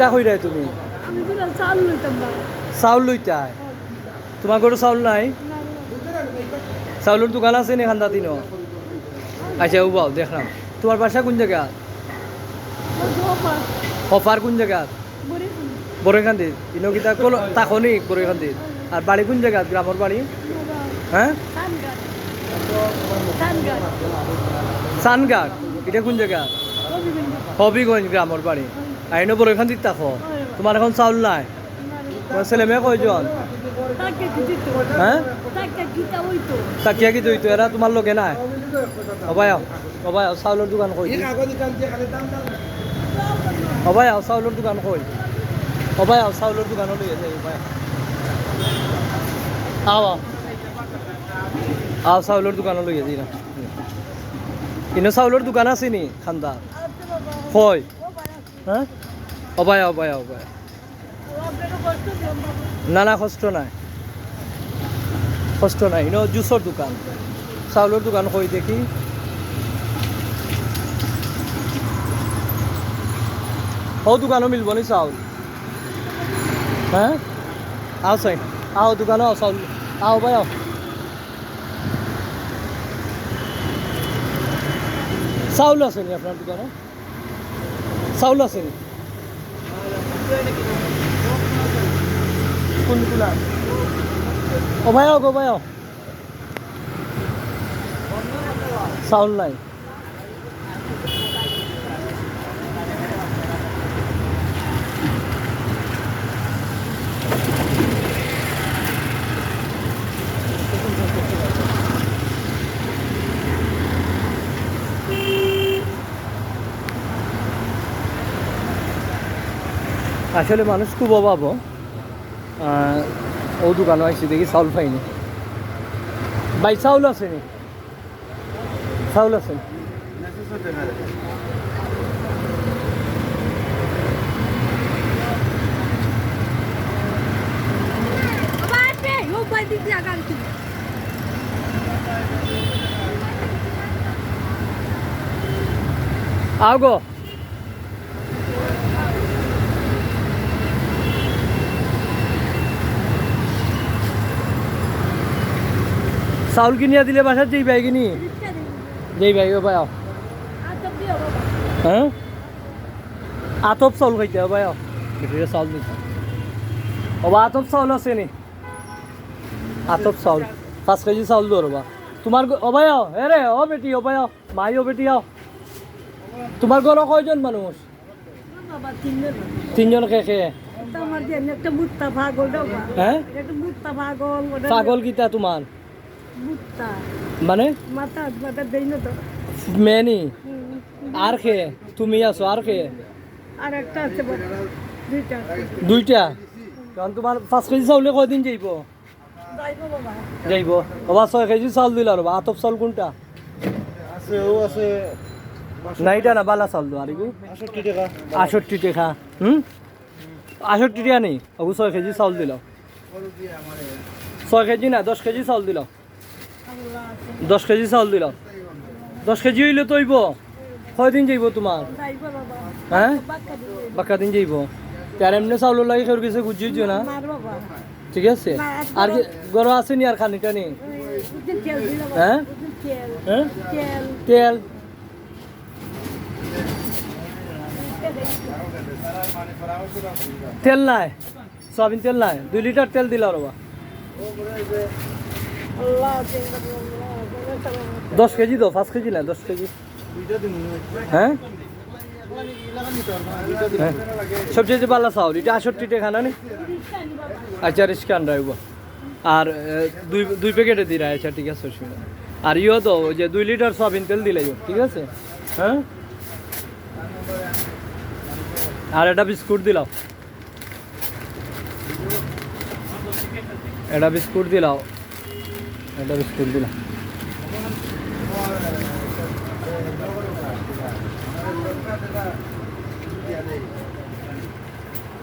তা কইরাই তুমি? চাউল লইতাই? তোমার ঘরে চাউল নাই? চাউলের দোকান আছে নি খান্দা তিন আচ্ছা ও বাও দেখলাম। তোমার বাসা কোন জায়গা? অফার কোন জায়গা? বরেখান্দি ইনো কিতা কোন তাকনি বরেখান্দি আর বাড়ি কোন জায়গা? গ্রামের বাড়ি? হ্যাঁ? সানগাট এটা কোন জায়গা? হবিগঞ্জ গ্রামের বাড়ি। আইনো বরেখান্দি তাকো। তোমার এখন চাউল নাই। তোমার ছেলে মেয়ে কয়জন? হ্যাঁ? তাকিয়া কি দইতো এরা তোমার লগে নাই। হবাই আও চাউলের দোকান কই? আও, চাউলের দোকান কই? আও, চাউলের দোকানও লই যাই হবাই আও। আও চাউলের দোকানও লই যাই না। ইনো চাউলের দোকান আছে নি, খান্দা? কই? হ্যাঁ? হবাই আও হবাই না না, কষ্ট নাই। কষ্ট নাই। ইনো জুসর দোকান। চাউলের দোকান কই দেখি। ও দোকানও মিলব নি চাউল? হ্যাঁ আও চাই আও দোকানও আও চাউল। আও ভাই আও। চাউল আছে নি আপনার দোকানে চাউল আছে? কোনগুলা ভাই আও আও চাউল নাই? আসলে মানুষ খুব অভাব ও দোকানও আইসি দেখি চাউল পাইনি। ভাই, চাউল আছে নি? চাউল আছে নি? চাউল কিনিয়া দিলে বাসাত যেই পাই কিনি। যেই পাই আও হ্যাঁ আতপ চাউল খাইতে আও চাউল ওবা আতপ চাউল আছে নি? আতপ চাউল। পাঁচ কেজি চাউল দো রবা তোমার ভাই আও হে রে ও বেটি ভাই আও মাই ও বেটি আও তোমার ঘর কয়জন মানুষ তিনজন কে কে পাগল কিতা তোমার মানে? মাথা মাথা দেই না তো। মেনি? আর খে তুমি আছো আর খে আর একটা আছে দুইটা। দুইটা? কারণ তোমার পাঁচ কেজি চাউলে কদিন যাইব? যাইবো যাইব। বাবা ছয় কেজি চাউল দিল রবা আতপ চাউল কোনটা? আছে ও আছে। না এটা না বালা চাউল দো আর এগু আষট্টি টাকা। আষট্টি টাকা। হুম? আষট্টি টাকা নেই ছয় কেজি চাউল দিল। ছয় কেজি না দশ কেজি চাউল দিল। দশ কেজি চাউল দিল দশ কেজি হইলে তো হইব। কয়দিন যাইব তোমার? হ্যাঁ? বাক্কা দিন যাইব। তার এমনি চাউল লাগে কেউ কিছু গুজি দিও না? ঠিক আছে? আর কি গরম আছে নি আর খানি টানি? তেল হ্যাঁ? তেল। হ্যাঁ? তেল। তেল। নাই। সয়াবিন তেল নাই। দুই লিটার তেল দিলা রবা দশ কেজি তো পাঁচ কেজি না দশ কেজি। হ্যাঁ। হ্যাঁ? সবচেয়ে ভালো চাউল এটা আষট্টি টাকা না নি? আচ্ছা রিস্কান রাখব আর দুই দুই প্যাকেটে দিরা আচ্ছা ঠিক আছে অসুবিধা আর ইও তো ওই যে দুই লিটার সয়াবিন তেল দিলে ঠিক আছে? হ্যাঁ? আর এটা বিস্কুট দিলাও। এটা বিস্কুট দিলাও। এটা বিস্কুট দিলাম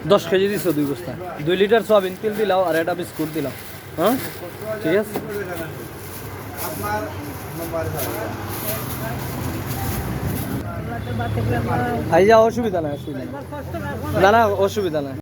দশ কেজি দিছো দুই বস্তা দুই লিটার সয়াবিন তেল দিলাও আর একটা বিস্কুট দিলাম হ্যাঁ ঠিক আছে আপনার নম্বর বাতে গেলাম আই যা অসুবিধা নাই অসুবিধা নাই কষ্ট রাখো না না অসুবিধা নাই